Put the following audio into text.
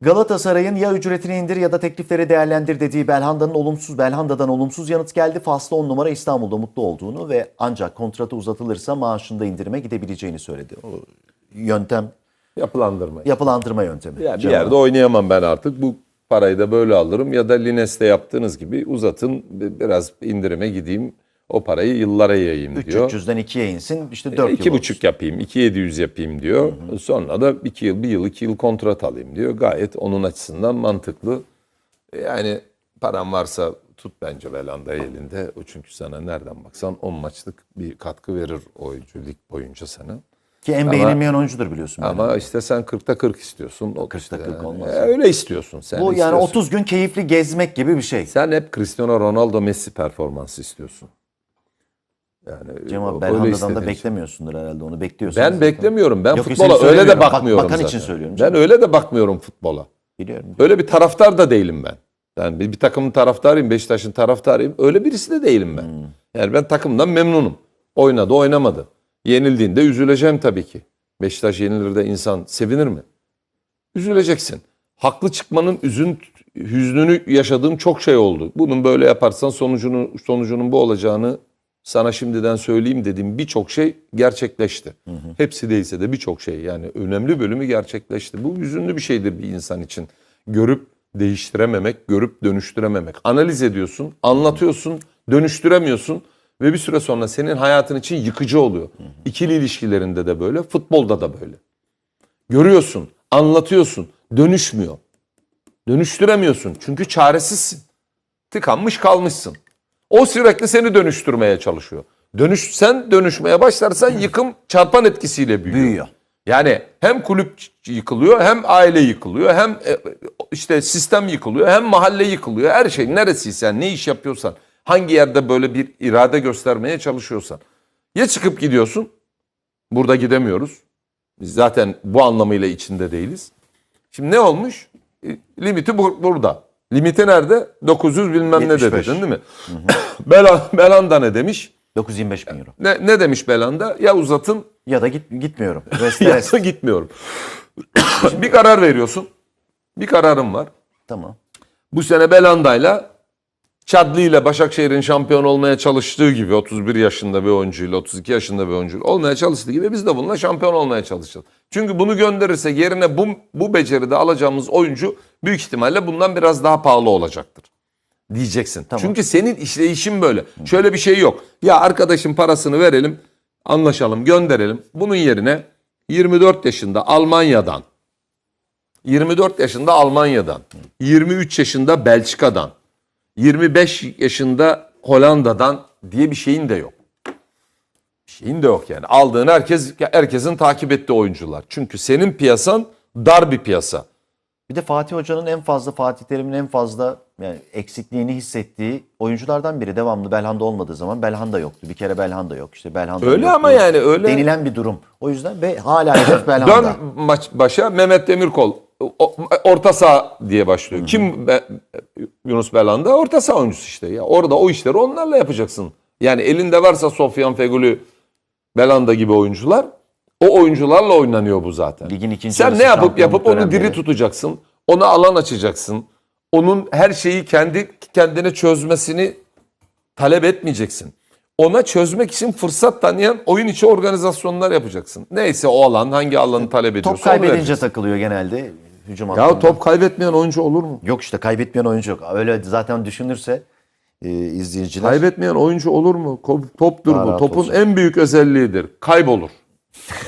Galatasaray'ın ya ücretini indir ya da teklifleri değerlendir dediği Belhanda'nın olumsuz Belhanda'dan olumsuz yanıt geldi. Faslı 10 numara İstanbul'da mutlu olduğunu ve ancak kontratı uzatılırsa maaşında indirime gidebileceğini söyledi. O yöntem Yapılandırma. yapılandırma yöntemi. Ya bir yerde oynayamam ben artık. Bu parayı da böyle alırım ya da Lines'te yaptığınız gibi uzatın bi- biraz indirime gideyim. O parayı yıllara yayayım diyor. 300'den 2'ye insin işte E, 4 iki buçuk yapayım, iki yedi yüz yapayım diyor. Sonra da iki yıl, bir yıl, iki yıl kontrat alayım diyor. Gayet onun açısından mantıklı. E, Yani param varsa tut bence Belanda'yı elinde. O çünkü sana nereden baksan 10 maçlık bir katkı verir oyuncu lig boyunca sana. Ki en beğenilmeyen oyuncudur biliyorsun. Ama işte sen 40'ta 40 istiyorsun. O 40'ta 40 yani, olmaz. e, öyle istiyorsun sen. Bu yani istiyorsun. 30 gün keyifli gezmek gibi bir şey. Sen hep Cristiano Ronaldo Messi performansı istiyorsun. Yani Cemal o- öyle Belhanda'dan da beklemiyorsundur herhalde onu bekliyorsun. Ben beklemiyorum. Ben Yok, futbola öyle de söylemiyorum. Bak- bakmıyorum bakan zaten. için söylüyorum Ben canım. öyle de bakmıyorum futbola. Biliyorum. Öyle bir taraftar da değilim ben. Ben bir, bir takımın taraftarıyım, Beşiktaş'ın taraftarıyım. Öyle birisi de değilim ben. Hmm. Yani ben takımdan memnunum. Oynadı, oynamadı. Yenildiğinde üzüleceğim tabii ki. Beşiktaş yenilir de insan sevinir mi? Üzüleceksin. Haklı çıkmanın üzün hüznünü yaşadığım çok şey oldu. Bunun böyle yaparsan sonucunu sonucunun bu olacağını sana şimdiden söyleyeyim dediğim birçok şey gerçekleşti. Hepsi değilse de birçok şey yani önemli bölümü gerçekleşti. Bu hüzünlü bir şeydir bir insan için. Görüp değiştirememek, görüp dönüştürememek. Analiz ediyorsun, anlatıyorsun, dönüştüremiyorsun ve bir süre sonra senin hayatın için yıkıcı oluyor. İkili ilişkilerinde de böyle, futbolda da böyle. Görüyorsun, anlatıyorsun, dönüşmüyor. Dönüştüremiyorsun çünkü çaresizsin. Tıkanmış kalmışsın. O sürekli seni dönüştürmeye çalışıyor. Dönüş, sen dönüşmeye başlarsan yıkım çarpan etkisiyle büyüyor. Büyüyor. Yani hem kulüp yıkılıyor, hem aile yıkılıyor, hem e, işte sistem yıkılıyor, hem mahalle yıkılıyor. Her şey neresiysen, ne iş yapıyorsan, hangi yerde böyle bir irade göstermeye çalışıyorsan. Ya çıkıp gidiyorsun, burada gidemiyoruz. Biz zaten bu anlamıyla içinde değiliz. Şimdi ne olmuş? E, Limiti bu- burada. Limiti nerede? 900 bilmem ne de 75. dedin değil mi? Bela, Belanda ne demiş? 925 bin euro. Ne, ne demiş Belanda? Ya uzatın Ya da git gitmiyorum. Rest ya rest. da gitmiyorum. bir karar veriyorsun. Bir kararım var. tamam. Bu sene Belanda'yla Çadlı ile Başakşehir'in şampiyon olmaya çalıştığı gibi 31 yaşında bir oyuncuyla 32 yaşında bir oyuncuyla olmaya çalıştığı gibi biz de bununla şampiyon olmaya çalışacağız. Çünkü bunu gönderirse yerine bu, bu beceride alacağımız oyuncu büyük ihtimalle bundan biraz daha pahalı olacaktır. Diyeceksin. Tamam. Çünkü senin işleyişin böyle. Şöyle bir şey yok. Ya arkadaşın parasını verelim, anlaşalım, gönderelim. Bunun yerine 24 yaşında Almanya'dan 24 yaşında Almanya'dan, 23 yaşında Belçika'dan, 25 yaşında Hollanda'dan diye bir şeyin de yok. Bir şeyin de yok yani. Aldığın herkes herkesin takip ettiği oyuncular. Çünkü senin piyasan dar bir piyasa. Bir de Fatih Hoca'nın en fazla Fatih Terim'in en fazla yani eksikliğini hissettiği oyunculardan biri. Devamlı Belhanda olmadığı zaman Belhanda yoktu. Bir kere Belhanda yok. İşte Belhanda Öyle yoktu. ama yani öyle. Denilen bir durum. O yüzden ve hala Belhanda. Dön maç başa Mehmet Demirkol orta saha diye başlıyor. Kim Be- Yunus Belanda orta saha oyuncusu işte ya. Orada o işleri onlarla yapacaksın. Yani elinde varsa Sofyan Feguli Belanda gibi oyuncular o oyuncularla oynanıyor bu zaten. Ligin ikinci Sen ne yapıp yapıp onu diri tutacaksın. Ona alan açacaksın. Onun her şeyi kendi kendine çözmesini talep etmeyeceksin. Ona çözmek için fırsat tanıyan oyun içi organizasyonlar yapacaksın. Neyse o alan hangi alanı talep ediyorsa Top kaybedince takılıyor genelde hücum Ya hattında. top kaybetmeyen oyuncu olur mu? Yok işte kaybetmeyen oyuncu yok. Öyle zaten düşünürse e, izleyiciler. Kaybetmeyen oyuncu olur mu? Toptur Daha bu. Topun olsun. en büyük özelliğidir. Kaybolur.